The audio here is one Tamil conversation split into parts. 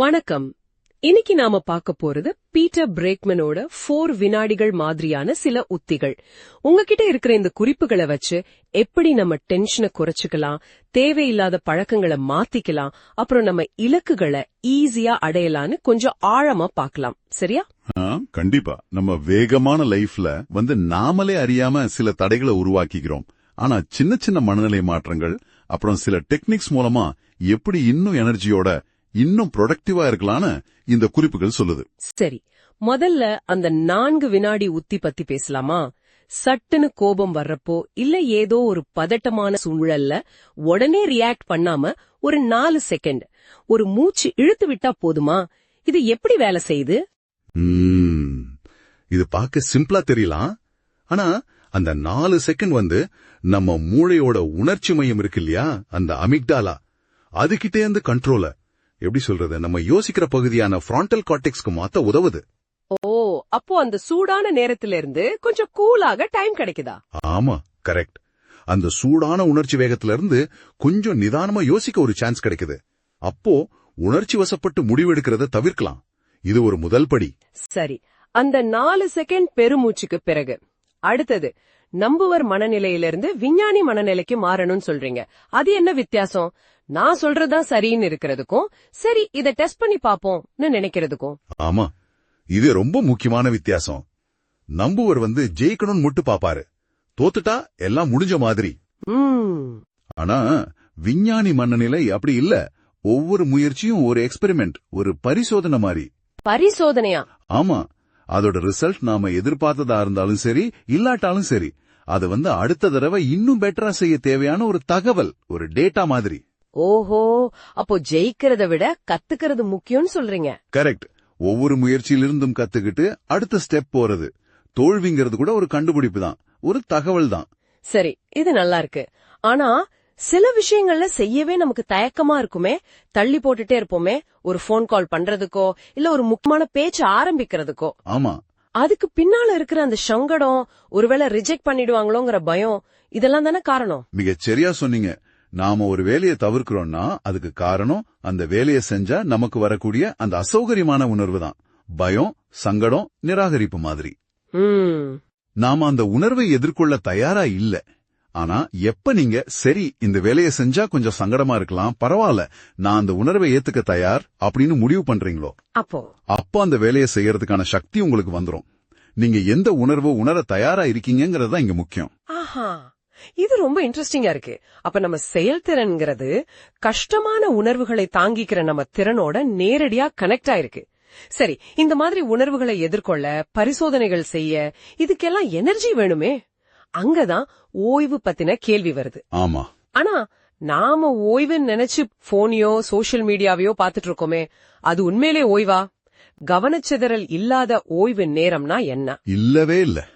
வணக்கம். இன்னைக்கு நாம பார்க்க போறது பீட்டர் பிரேக்மனோட ஃபோர் வினாடிகள் மாதிரியான சில உத்திகள். உங்ககிட்ட இருக்கிற இந்த குறிப்புகளை வச்சு எப்படி நம்ம டென்ஷனை குறைச்சுக்கலாம் தேவையில்லாத பழக்கங்களை மாத்திக்கலாம் அப்புறம் நம்ம இலக்குகளை ஈஸியா அடையலான்னு கொஞ்சம் ஆழமா பார்க்கலாம். சரியா? கண்டிப்பா. நம்ம வேகமான லைஃப்ல வந்து நாமளே அறியாம சில தடைகளை உருவாக்கிக்கிறோம். ஆனா சின்ன சின்ன மனநிலை மாற்றங்கள் அப்புறம் சில டெக்னிக்ஸ் மூலமா எப்படி இன்னும் எனர்ஜியோட இன்னும் ப்ரொடக்டிவா இருக்கலாம்னு இந்த குறிப்புகள் சொல்லுது. சரி முதல்ல அந்த நான்கு வினாடி உத்தி பத்தி பேசலாமா? சட்டுன்னு கோபம் வர்றப்போ இல்ல ஏதோ ஒரு பதட்டமான சூழல்ல உடனே ரியாக்ட் பண்ணாம ஒரு நாலு செகண்ட் ஒரு மூச்சு இழுத்து விட்டா போதுமா? இது எப்படி வேலை செய்யுது. இது பார்க்க சிம்பிளா தெரியலாம். ஆனா அந்த நாலு செகண்ட் வந்து நம்ம மூளையோட உணர்ச்சி மையம் இருக்கு இல்லையா? அந்த அமிக்டாலா அதுகிட்டே இருந்து கண்ட்ரோல எப்படி சொல்றது? நம்ம யோசிக்கிற பகுதியான ஃப்ராண்டல் கார்டெக்ஸ்க்கு மாத்த உதவுது. ஓ அப்போ அந்த சூடான நேரத்துல இருந்து கொஞ்சம் கூலாக டைம் கிடைக்குதா? ஆமா கரெக்ட் அந்த சூடான உணர்ச்சி வேகத்துல இருந்து கொஞ்சம் நிதானமா யோசிக்க ஒரு சான்ஸ் கிடைக்குது. அப்போ உணர்ச்சி வசப்பட்டு முடிவெடுக்கிறத தவிர்க்கலாம். இது ஒரு முதல் படி. சரி. அந்த நாலு செகண்ட் பெருமூச்சுக்கு பிறகு அடுத்தது நம்புவர் மனநிலையிலிருந்து விஞ்ஞானி மனநிலைக்கு மாறணும்னு சொல்றீங்க. அது என்ன வித்தியாசம்? நான் சொல்றதுதான் சரின்னு இருக்கிறதுக்கும் சரி இத டெஸ்ட் பண்ணி பாப்போம்னு நினைக்கிறதுக்கும். ஆமா இது ரொம்ப முக்கியமான வித்தியாசம். நம்புவர் வந்து ஜெயிக்கணும்னு முட்டு பாப்பாரு. தோத்துட்டா எல்லாம் முடிஞ்ச மாதிரி. ஆனா விஞ்ஞானி மனநிலை அப்படி இல்ல. ஒவ்வொரு முயற்சியும் ஒரு எக்ஸ்பெரிமெண்ட் ஒரு பரிசோதனை மாதிரி. பரிசோதனையா? ஆமா அதோட ரிசல்ட் நாம எதிர்பார்த்ததா இருந்தாலும் சரி இல்லாட்டாலும் சரி அது வந்து அடுத்த தடவை இன்னும் பெட்டரா செய்ய தேவையான ஒரு தகவல் ஒரு டேட்டா மாதிரி. ஓஹோ அப்போ ஜெயிக்கிறத விட கத்துக்கிறது முக்கியம்னு சொல்றீங்க. கரெக்ட். ஒவ்வொரு முயற்சியிலிருந்தும் கத்துக்கிட்டு அடுத்த ஸ்டெப் போறது. தோல்விங்கிறது கூட ஒரு கண்டுபிடிப்பு தான் ஒரு தகவல் தான். சரி இது நல்லா இருக்கு. ஆனா சில விஷயங்கள்ல செய்யவே நமக்கு தயக்கமா இருக்குமே தள்ளி போட்டுட்டே இருப்போமே ஒரு ஃபோன் கால் பண்றதுக்கோ இல்ல ஒரு முக்கியமான பேச்சு ஆரம்பிக்கிறதுக்கோ. ஆமா. அதுக்கு பின்னால இருக்கிற அந்த சங்கடம் ஒருவேளை ரிஜெக்ட் பண்ணிடுவாங்களோங்கிற பயம் இதெல்லாம் தானே காரணம்? மிகச் சரியா சொன்னீங்க. நாம ஒரு வேலையை தவிர்க்கிறோம்னா அதுக்கு காரணம் அந்த வேலையை செஞ்சா நமக்கு வரக்கூடிய அந்த அசௌகரியமான உணர்வு தான். பயம் சங்கடம் நிராகரிப்பு மாதிரி. நாம அந்த உணர்வை எதிர்கொள்ள தயாரா இல்ல. ஆனா எப்ப நீங்க சரி இந்த வேலையை செஞ்சா கொஞ்சம் சங்கடமா இருக்கலாம் பரவாயில்ல நான் அந்த உணர்வை ஏத்துக்க தயார் அப்படின்னு முடிவு பண்றீங்களோ? அப்போ. அப்ப அந்த வேலையை செய்யறதுக்கான சக்தி உங்களுக்கு வந்துரும். நீங்க எந்த உணர்வை உணர தயாரா இருக்கீங்கங்கிறது தான் இங்க முக்கியம். ஆஹா. இது ரொம்ப இன்ட்ரெஸ்டிங்கா இருக்கு. அப்ப நம்ம செயல்திறன்ங்கிறது கஷ்டமான உணர்வுகளை தாங்கிக்கிற நம்ம திறனோட நேரடியா கனெக்ட் ஆயிருக்கு. சரி இந்த மாதிரி உணர்வுகளை எதிர்கொள்ள பரிசோதனைகள் செய்ய இதுக்கெல்லாம் எனர்ஜி வேணுமே. அங்கதான் ஓய்வு பத்தின கேள்வி வருது. ஆமா. ஆனா நாம ஓய்வுன்னு நினைச்சு போனையோ சோஷியல் மீடியாவையோ பாத்துட்டு இருக்கோமே அது உண்மையிலே ஓய்வா? கவனச்சிதறல் இல்லாத ஓய்வு நேரம்னா என்ன? இல்லவே இல்ல.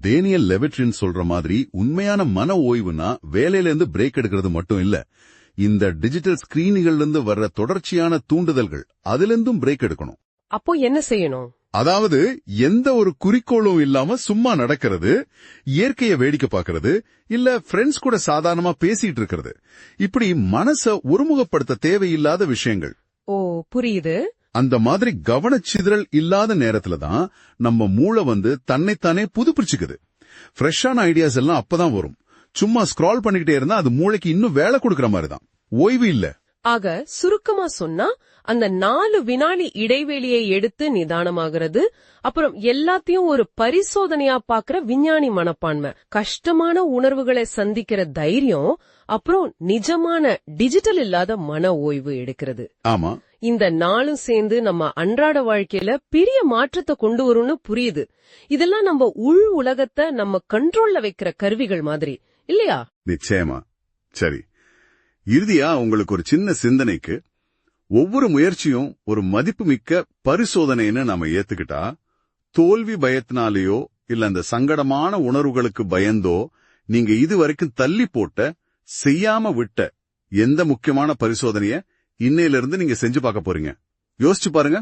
டேனியல் லெவிட்ரின் சொல்ற மாதிரி உண்மையான மன ஓய்வுனா வேலையில இருந்து பிரேக் எடுக்கிறது மட்டும் இல்ல. இந்த டிஜிட்டல் ஸ்கிரீன்கள்ல இருந்து வர்ற தொடர்ச்சியான தூண்டுதல்கள் அதிலிருந்தும் பிரேக் எடுக்கணும். அப்போ என்ன செய்யணும்? அதாவது எந்த ஒரு குறிக்கோளும் இல்லாம சும்மா நடக்கிறது இயற்கையை வேடிக்கை பார்க்கறது இல்ல ஃப்ரெண்ட்ஸ் கூட சாதாரணமா பேசிட்டு இருக்கிறது. இப்படி மனச ஒருமுகப்படுத்த தேவையில்லாத விஷயங்கள். ஓ புரியுது. அந்த மாதிரி கவனச்சிதறல் இல்லாத நேரத்துல தான் நம்ம மூளை வந்து தன்னைத்தானே புதுப்பிச்சுக்குது. ஃப்ரெஷ்ஷான ஐடியாஸ் எல்லாம் அப்பதான் வரும். சும்மா ஸ்க்ரால் பண்ணிக்கிட்டே இருந்தா அது மூளைக்கு இன்னும் வேலை கொடுக்கற மாதிரி தான். ஓய்வு இல்ல. ஆக சுருக்கமா சொன்னா அந்த நாலு வினாடி இடைவெளியை எடுத்து நிதானமாகிறது. அப்புறம் எல்லாத்தையும் ஒரு பரிசோதனையா பாக்குற விஞ்ஞானி மனப்பான்மை. கஷ்டமான உணர்வுகளை சந்திக்கிற தைரியம் அப்புறம் நிஜமான டிஜிட்டல் இல்லாத மன ஓய்வு எடுக்கிறது. ஆமா. இந்த நாளும் சேர்ந்து நம்ம அன்றாட வாழ்க்கையில பெரிய மாற்றத்தை கொண்டு வரும்னு புரியுது. இதெல்லாம் நம்ம உள் உலகத்தை நம்ம கண்ட்ரோல்ல வைக்கிற கருவிகள் மாதிரி. இல்லையா? நிச்சயமா. சரி. இறுதியா உங்களுக்கு ஒரு சின்ன சிந்தனைக்கு ஒவ்வொரு முயற்சியும் ஒரு மதிப்புமிக்க பரிசோதனைன்னு நாம ஏத்துக்கிட்டா தோல்வி பயத்தினாலேயோ இல்ல அந்த சங்கடமான உணர்வுகளுக்கு பயந்தோ நீங்க இதுவரைக்கும் தள்ளி போட்ட செய்யாம விட்ட எந்த முக்கியமான பரிசோதனைய இன்னையில இருந்து நீங்க செஞ்சு பார்க்க போறீங்க. யோசிச்சு பாருங்க.